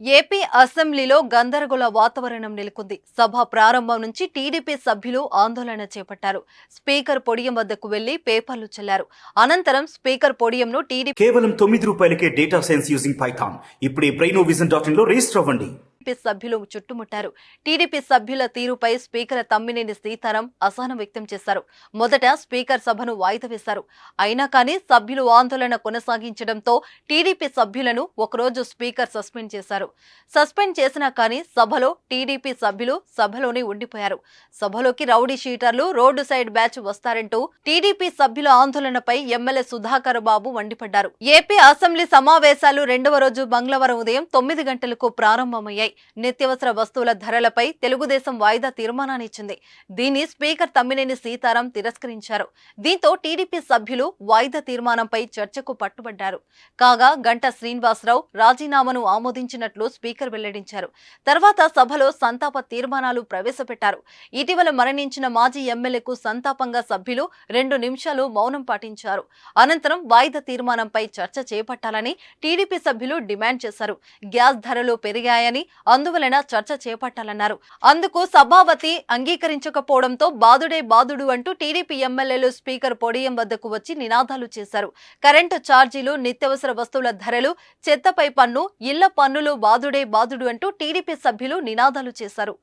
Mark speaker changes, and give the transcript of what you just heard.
Speaker 1: AP అసెంబ్లీలో గందరగోళ వాతావరణం నెలకొంది. సభ ప్రారంభం నుంచి టీడీపీ సభ్యులు ఆందోళన చేపట్టారు. స్పీకర్ పొడియం వద్దకు వెళ్ళి పేపర్లు చెల్లారు. అనంతరం స్పీకర్ పొడియంను టీడీపీ
Speaker 2: కేవలం తొమ్మిది రూపాయలకే డేటా సైన్స్ యూజింగ్ పైథాన్. ఇప్పుడే బ్రెయినో విజన్ డాట్ ఇన్లో రిజిస్టర్ అవ్వండి.
Speaker 1: సభ్యులు చుట్టుముట్టారు. టీడీపీ సభ్యుల తీరుపై స్పీకర్ తమ్మినేని సీతారాం అసహనం వ్యక్తం చేశారు. మొదట స్పీకర్ సభను వాయిదా వేశారు. అయినా కానీ సభ్యులు ఆందోళన కొనసాగించడంతో టీడీపీ సభ్యులను ఒకరోజు స్పీకర్ సస్పెండ్ చేశారు. సస్పెండ్ చేసినా కానీ సభలో టీడీపీ సభ్యులు సభలోనే ఉండిపోయారు. సభలోకి రౌడీ షీటర్లు రోడ్డు సైడ్ బ్యాచ్ వస్తారంటూ టీడీపీ సభ్యుల ఆందోళనపై ఎమ్మెల్యే సుధాకర్ బాబు మండిపడ్డారు. ఏపీ అసెంబ్లీ సమావేశాలు రెండవ రోజు మంగళవారం ఉదయం తొమ్మిది గంటలకు ప్రారంభమయ్యాయి. నిత్యావసర వస్తువుల ధరలపై తెలుగుదేశం వాయిదా తీర్మానాన్ని ఇచ్చింది దీన్ని స్పీకర్ తమ్మినేని సీతారాం తిరస్కరించారు. దీంతో టీడీపీ సభ్యులు వాయిదా తీర్మానంపై చర్చకు పట్టుబడ్డారు. కాగా గంట శ్రీనివాసరావు రాజీనామాను ఆమోదించినట్లు స్పీకర్ వెల్లడించారు. తర్వాత సభలో సంతాప తీర్మానాలు ప్రవేశపెట్టారు. ఇటీవల మరణించిన మాజీ ఎమ్మెల్యేకు సంతాపంగా సభ్యులు రెండు నిమిషాలు మౌనం పాటించారు. అనంతరం వాయిదా తీర్మానంపై చర్చ చేపట్టాలని టీడీపీ సభ్యులు డిమాండ్ చేశారు. గ్యాస్ ధరలు పెరిగాయని అందువలన చర్చ చేపట్టాలన్నారు. అందుకు సభావతి అంగీకరించకపోవడంతో బాదుడే బాదుడు అంటూ టీడీపీ ఎమ్మెల్యేలు స్పీకర్ పొడియం వద్దకు వచ్చి నినాదాలు చేశారు. కరెంటు ఛార్జీలు నిత్యావసర వస్తువుల ధరలు చెత్తపై పన్ను ఇళ్ళ పన్నులు బాదుడే బాదుడు అంటూ టీడీపీ సభ్యులు నినాదాలు చేశారు.